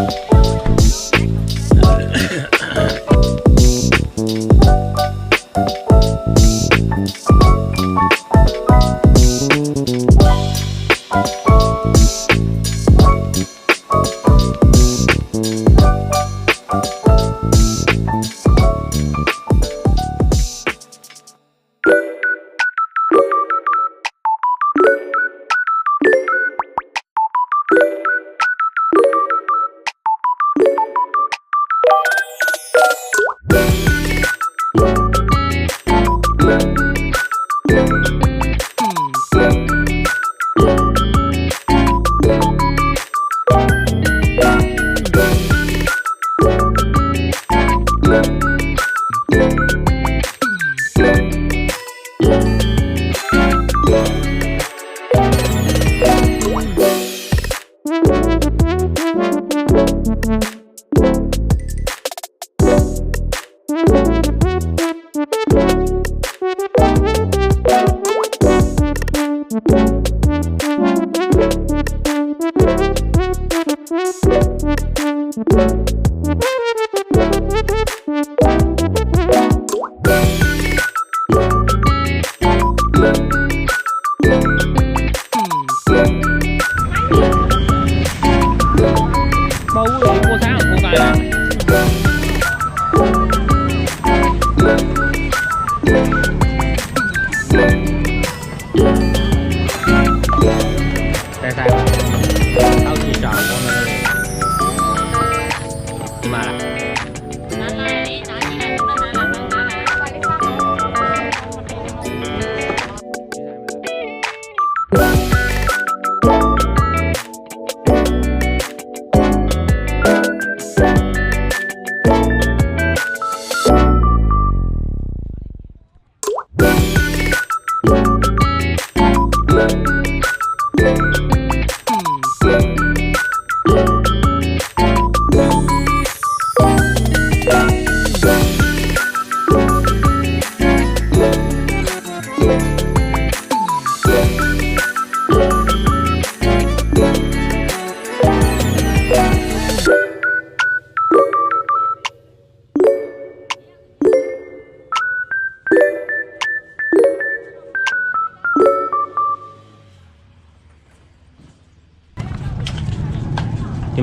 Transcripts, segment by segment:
မ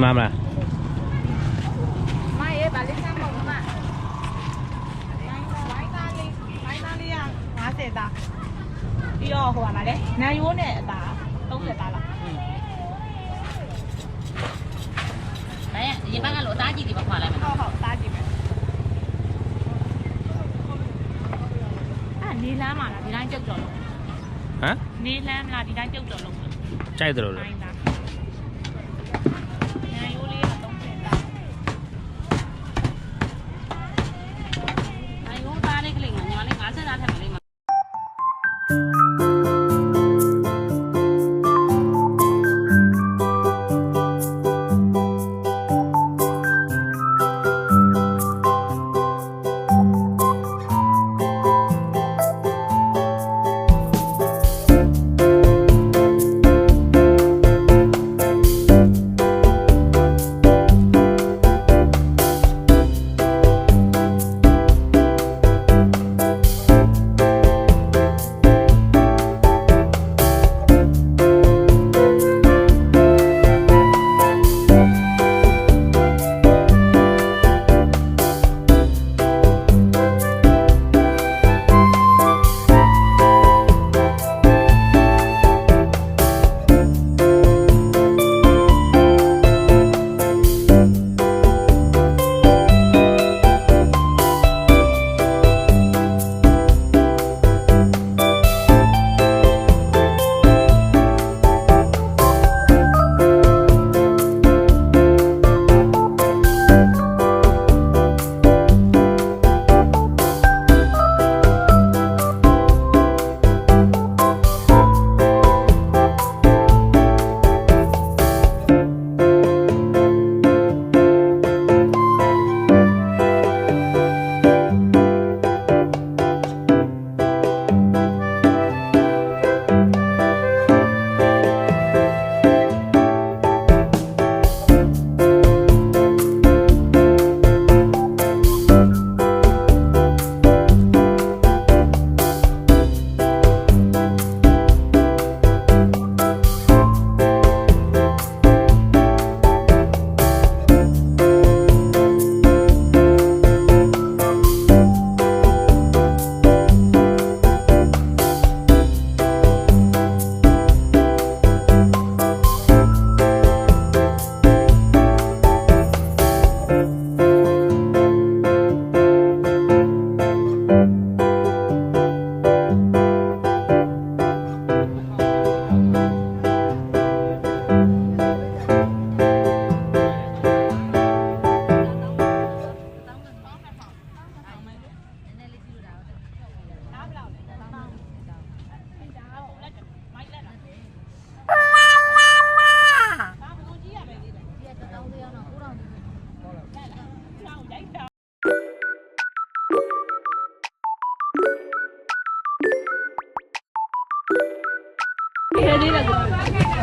မှာမလားမရေဗာလေးစမ်းပုံမှာဝိုင်းသားလေးဝိုင်းသားလေးက50သားပြီးတော့ဟိုပါမလဲနန်ရိုးနဲ့အသား30သားလား đấy gì bác ăn lỗ tá gì thì bác hỏi lại ဟုတ်ဟုတ်သားကြည့်မယ်အာနေလမ်းမှာလားဒီတိုင်းကြောက်ကြော်လို့ဟမ်နေလမ်းလားဒီတိုင်းကြောက်ကြော်လို့ကြိုက်တယ်လို့ဝိုလား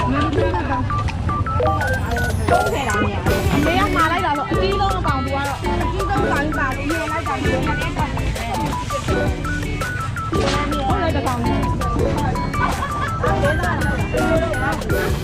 အမေကမှာလိုက်တာတော့အကြီးဆုံးအကောင်သူကတော့အကြီးဆုံးကောင်ပါလေရေလိုက်တာရေလိုက်တာဟုတ်လိုက်တဲ့ကောင်လေးအဲ့ဒါကြီး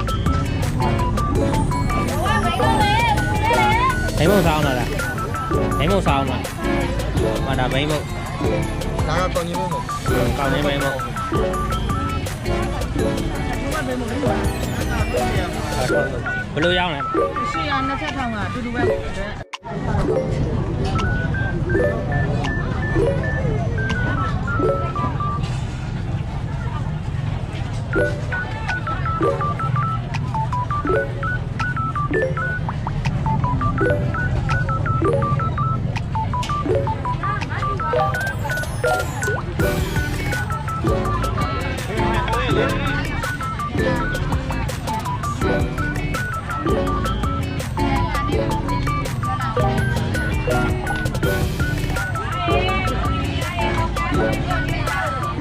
က်ဘိမ့်မုံစားအောင်လားဘိမ့်မုံစားအောင်လားမဒါဘိမ့်မုံဒါကတော့ညီမမို့ကောင်းနေ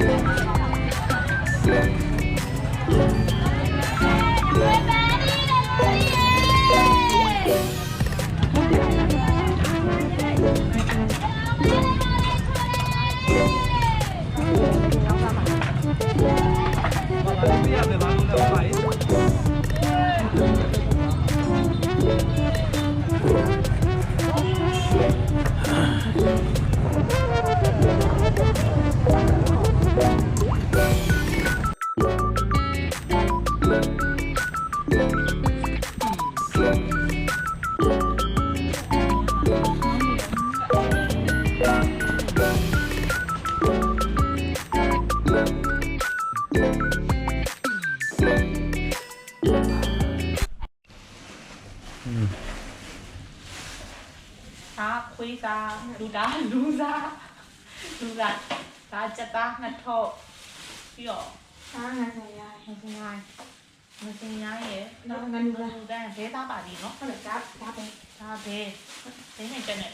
ဘိမ့် လူသားလူစားလူသားဒါစက်သားနှစ်ထုပ်ပြီးတော့အားငါဆိုင်ရမစင်ရိုင်းမစင်ရိုင်းရဲ့နောက်ငါလူသားလူသားဘဲသားပါဒီနော်ဟုတ်တယ်ဒါဒါပဲဒါဘဲဘဲနဲ့ကျက်နဲ့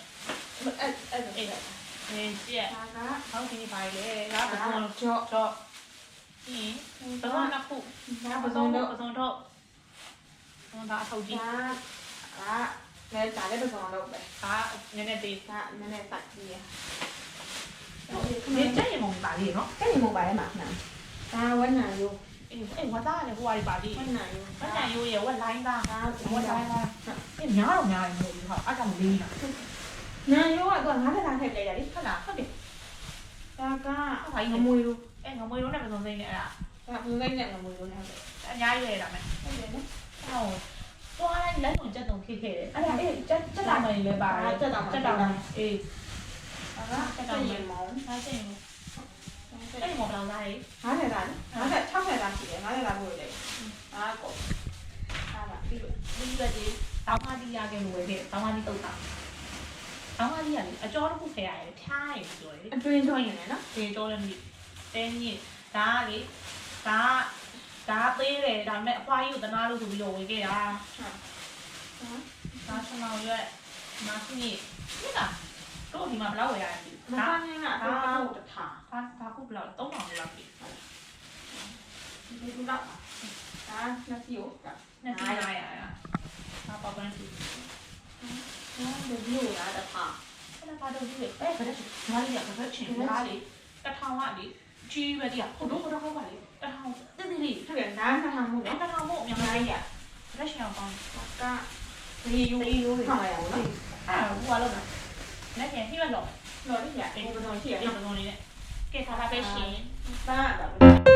အဲ့အဲ့ဒါအေးဘဲကျက်ဒါကဟောက်ဒီပါလေဒါပဒါစုံကြော့တော့ဒီပစုံနှစ်ခုဒါပပစုံစုံတော့တော့ပစုံတော့ပစုံဒါအထုပ်ကြီးဒါ ကလည်းဒါလည်းပစုံတော့ပဲဒါနည်းနည်းသေးဒါနည်းနည်းပတ်ကြီးရဒီကျက်ရင်မပါလေနော်အဲ့ဒီမို့ပါလဲမှာနာဒါဝက်နာယူအေးအေးဝါသားလည်းဟိုဟာဒီပါဒီဝက်နာယူဝက်ညာရိုးရဲ့ဝက်လိုင်းသားဒါဝက်လိုင်းသားအေးများတော့များရင်မဟုတ်ဘူးဟာအဲ့ဒါမလေးနော်နာယူကတော့ငါးထပ်ထည့်လိုက်ရတယ်ဟုတ်လားဟုတ်တယ်ဒါကငမွေလို့အဲငမွေလုံးနဲ့ပစုံစိမ့်နဲ့အဲ့ဒါဒါဘုံလိုက်နဲ့ငမွေလို့လည်းဟုတ်တယ်အများကြီးရတာမယ်ဟုတ်တယ်နော်ဟော သွားလိုက်လက်ဆောင်ချက်တုံဖြစ်ခဲ့တယ်အဲ့ဒါအေးတက်တက်ချက်လာတောင်မလေးလည်းပါတယ်တက်တောင်ချက်တောင်အေးဒါကတက်ရင်မောင်းဒါချင်းအဲ့ဒီမော်ဘလောင်သားရေးငါးထပ်တာငါးထပ်၆ထပ်တာရှိတယ်ငါးထပ်တာပို့လေငါကောဒါပါပြီးလို့ဒီကတည်းတောင်းမတီးရခဲ့လို့ဝယ်ခဲ့တောင်းမတီးတုတ်တာတောင်းမတီးရတယ်အကျော်တစ်ခုဖယ်ရတယ်ဖြားရည်ပြောတယ်အတွင်းထွင်ရင်လည်းနော်ဒီကျော်လည်းမသိတင်းကြီးဒါကလေဒါက ဒါသေးတယ်ဒါပေမဲ့အဖွားကြီးကိုတနာလို့ဆိုပြီးတော့ဝေခဲ့တာဟုတ်ဒါဆမောင်ရွက်မာစီနီဒီကတို့ဒီမှာဘယ်လောက်ဝယ်ရလဲမဒါကင်းကအတော့တော့တထားဒါဒါခုဘယ်လောက်3000လောက်ပြီဒီလိုတော့ဒါနှစ်စီကိုကနှစ်စီးရရရဒါပေါ့ပန်းစီဒါဒီလိုရတထားအဲ့ဒါကတော့ဒီလေအဲ့ဒါလည်းဒါလေးကဘယ်ချင်းဒါလေးတထောင်ကလေ ကြီးပဲတည်းဟိုတော့ဟိုတော့ဟုတ်ပါလေတထောင်တင်းတင်းလေးဟုတ်ကဲ့နားနှစ်ထောင်မှုအဲ့နော်တထောင်မို့အများကြီးရရက်ရှင်အောင်ကောင်းကဒီယူဒီယူထားရအောင်နော်အဲ့ဟိုကလောက်တာလက်ကျန်ပြည့်ရတော့တော့ဒီရအေးဘယ်လိုရှိရအဲ့လဲလိုလုံးလေးနဲ့ကဲထားတာပဲရှင်ဘာတော့